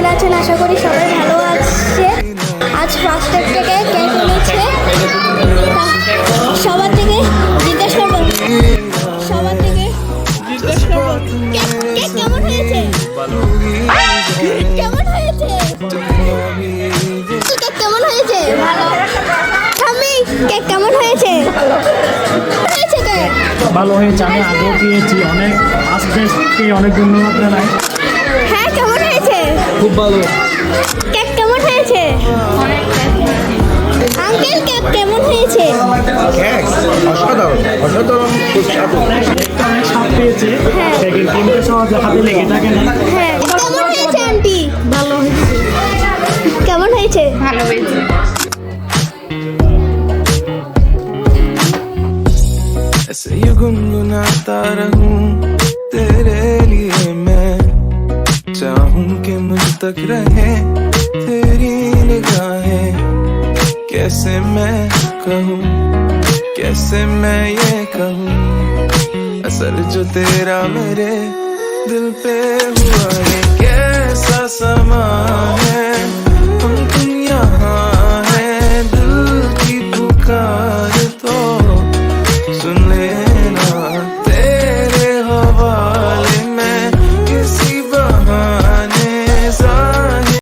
কেমন আছেন? আশা করি সবাই ভালো আছে। আজ ফার্স্ট এড থেকে কেক এনেছে। সবার থেকে জিজ্ঞেস করব। সবার থেকে জিজ্ঞেস করব। কেমন হয়েছে? ভালো। হয়েছে? আমি আগেও পেয়েছি অনেক আসতে অনেক ধন্যবাদ জানাই। খুব ভালো কেক কেমন হয়েছে আঙ্কেল কেক কেমন হয়েছে কেক অসাধারণ অসাধারণ সুস্বাদু দেখতে অনেক স্বাদ পেয়েছে হ্যাঁ। কেকের ক্রিমটা সহজে হাতে লেগে থাকে না হ্যাঁ কেমন হয়েছে আন্টি ভালো হয়েছে কেমন হয়েছে ভালো হয়েছে ऐसे ही गुनगुनाता रहूं तेरे लिए मैं चाहूं कि मुझ तक रहे तेरी निगाहें। कैसे मैं कहूँ कैसे मैं ये कहूँ? असर जो तेरा मेरे दिल पे हुआ है